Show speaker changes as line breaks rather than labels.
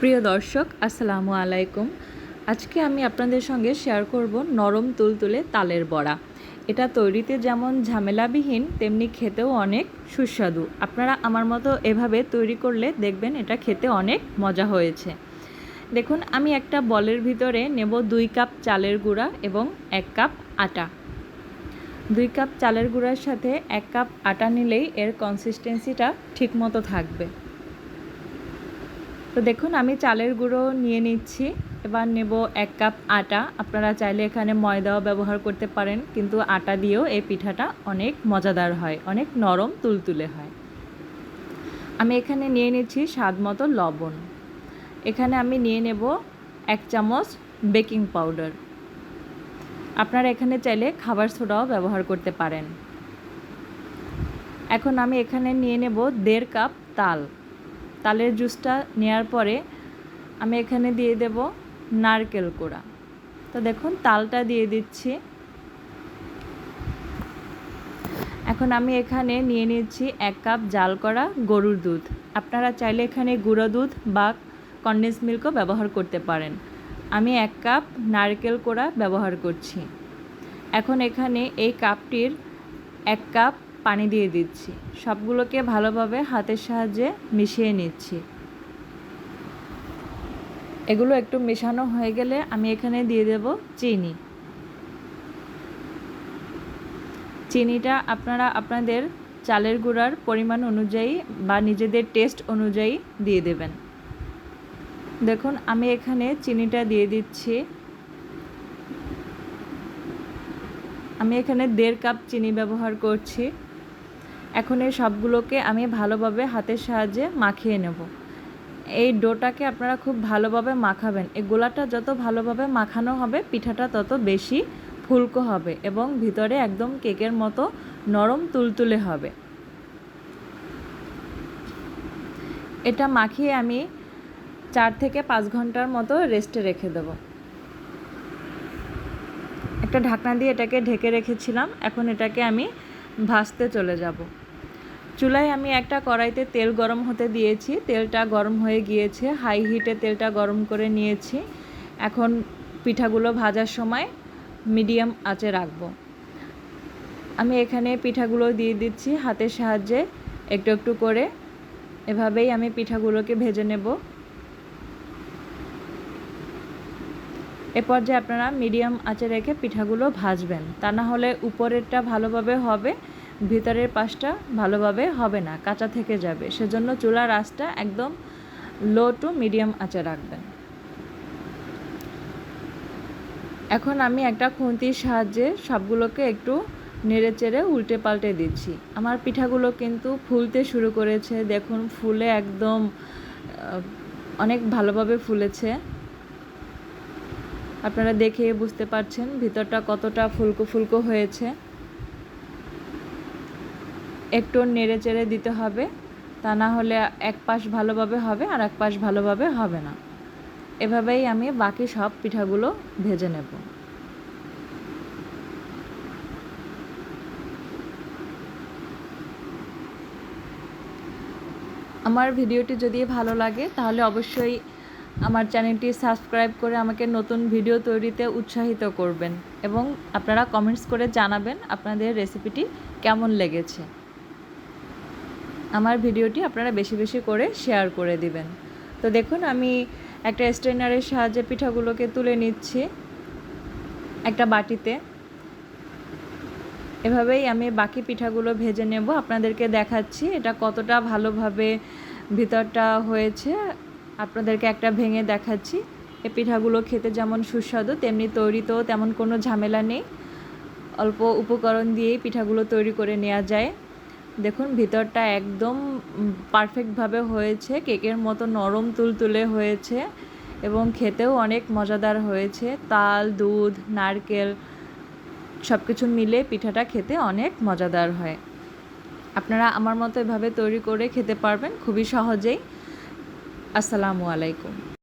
প্রিয় দর্শক, আসসালামু আলাইকুম। আজকে আমি আপনাদের সঙ্গে শেয়ার করব নরম তুলতুলে তালের বড়া। এটা তৈরিতে যেমন ঝামেলাবিহীন, তেমনি খেতেও অনেক সুস্বাদু। আপনারা আমার মতো এভাবে তৈরি করলে দেখবেন এটা খেতে অনেক মজা হয়েছে। দেখুন, আমি একটা বলের ভিতরে নেব দুই কাপ চালের গুঁড়া এবং এক কাপ আটা। দুই কাপ চালের গুঁড়ার সাথে এক কাপ আটা নিলেই এর কনসিস্টেন্সিটা ঠিকমতো থাকবে। তো দেখুন, আমি চালের গুঁড়ো নিয়ে নিচ্ছি। এবার নেব এক কাপ আটা। আপনারা চাইলে এখানে ময়দাও ব্যবহার করতে পারেন, কিন্তু আটা দিয়েও এই পিঠাটা অনেক মজাদার হয়, অনেক নরম তুলতুলে হয়। আমি এখানে নিয়ে নিচ্ছি স্বাদ মতো লবণ। এখানে আমি নিয়ে নেব এক চামচ বেকিং পাউডার। আপনারা এখানে চাইলে খাবার সোডাও ব্যবহার করতে পারেন। এখন আমি এখানে নিয়ে নেব দেড় কাপ তাল। তালের জুসটা নেওয়ার পরে আমি এখানে দিয়ে দেব নারকেল কোড়া। তো দেখুন, তালটা দিয়ে দিচ্ছি। এখন আমি এখানে নিয়ে নিচ্ছি এক কাপ জাল করা গরুর দুধ। আপনারা চাইলে এখানে গুঁড়ো দুধ বা কন্ডেন্স মিল্কও ব্যবহার করতে পারেন। আমি এক কাপ নারকেল কোড়া ব্যবহার করছি। এখন এখানে এই কাপটির এক কাপ পানি দিয়ে দিচ্ছি। সবগুলোকে ভালোভাবে হাতের সাহায্যে মিশিয়ে নিচ্ছি। এগুলো একটু মেশানো হয়ে গেলে আমি এখানে দিয়ে দেব চিনি। চিনিটা আপনারা আপনাদের চালের গুঁড়ার পরিমাণ অনুযায়ী বা নিজেদের টেস্ট অনুযায়ী দিয়ে দেবেন। দেখুন, আমি এখানে চিনিটা দিয়ে দিচ্ছি। আমি এখানে দেড় কাপ চিনি ব্যবহার করছি। এখন এই সবগুলোকে আমি ভালোভাবে হাতের সাহায্যে মাখিয়ে নেব। এই ডোটাকে আপনারা খুব ভালোভাবে মাখাবেন। এই গোলাটা যত ভালোভাবে মাখানো হবে, পিঠাটা তত বেশি ফুলকো হবে এবং ভিতরে একদম কেকের মতো নরম তুলতুলে হবে। এটা মাখিয়ে আমি চার থেকে পাঁচ ঘণ্টার মতো রেস্টে রেখে দেব। একটা ঢাকনা দিয়ে এটাকে ঢেকে রেখেছিলাম, এখন এটাকে আমি ভাজতে চলে যাব। চুলায় আমি একটা কড়াইতে তেল গরম হতে দিয়েছি। তেলটা গরম হয়ে গিয়েছে। হাই হিটে তেলটা গরম করে নিয়েছি। এখন পিঠাগুলো ভাজার সময় মিডিয়াম আঁচে রাখব। আমি এখানে পিঠাগুলো দিয়ে দিচ্ছি হাতের সাহায্যে একটু একটু করে। এভাবেই আমি পিঠাগুলোকে ভেজে নেব। এ পর্যায়ে আপনারা মিডিয়াম আঁচে রেখে পিঠাগুলো ভাজবেন। তা না হলে উপরেরটা ভালোভাবে হবে। ভিতরের পাশটা ভালোভাবে হবে না, কাঁচা থেকে যাবে। সেজন্য চুলার আঁচটা একদম লো টু মিডিয়াম আঁচে রাখবেন। এখন আমি একটা খুন্তির সাহায্যে সবগুলোকে একটু নেড়ে চেড়ে উল্টে পাল্টে দিচ্ছি। আমার পিঠাগুলো কিন্তু ফুলতে শুরু করেছে, দেখুন ফুলে একদম অনেক ভালোভাবে ফুলেছে। আপনারা দেখে বুঝতে পারছেন ভিতরটা কতটা ফুলকো ফুলকো হয়েছে। একটু নেড়ে চেড়ে দিতে হবে। তা না হলে এক পাশ ভালোভাবে হবে আর এক পাশ ভালোভাবে হবে না। এভাবেই আমি বাকি সব পিঠাগুলো ভেজে নেব। আমার ভিডিওটি যদি ভালো লাগে, তাহলে অবশ্যই আমার চ্যানেলটি সাবস্ক্রাইব করে আমাকে নতুন ভিডিও তৈরিতে উৎসাহিত করবেন এবং আপনারা কমেন্টস করে জানাবেন আপনাদের রেসিপিটি কেমন লেগেছে। আমার ভিডিওটি আপনারা বেশি বেশি করে শেয়ার করে দিবেন। তো দেখুন, আমি একটা স্ট্রেনারের সাহায্যে পিঠাগুলোকে তুলে নিচ্ছি একটা বাটিতে। এভাবেই আমি বাকি পিঠাগুলো ভেজে নেব। আপনাদেরকে দেখাচ্ছি এটা কতটা ভালোভাবে ভিতরটা হয়েছে। আপনাদেরকে একটা ভেঙে দেখাচ্ছি। এই পিঠাগুলো খেতে যেমন সুস্বাদু, তেমনি তৈরিতেও তেমন কোনো ঝামেলা নেই। অল্প উপকরণ দিয়েই পিঠাগুলো তৈরি করে নেওয়া যায়। দেখুন, ভিতরটা একদম পারফেক্টভাবে হয়েছে, কেকের মতো নরম তুলতুলে হয়েছে এবং খেতেও অনেক মজাদার হয়েছে। তাল, দুধ, নারকেল সব কিছু মিলে পিঠাটা খেতে অনেক মজাদার হয়। আপনারা আমার মতো এভাবে তৈরি করে খেতে পারবেন খুবই সহজেই। আসসালামু আলাইকুম।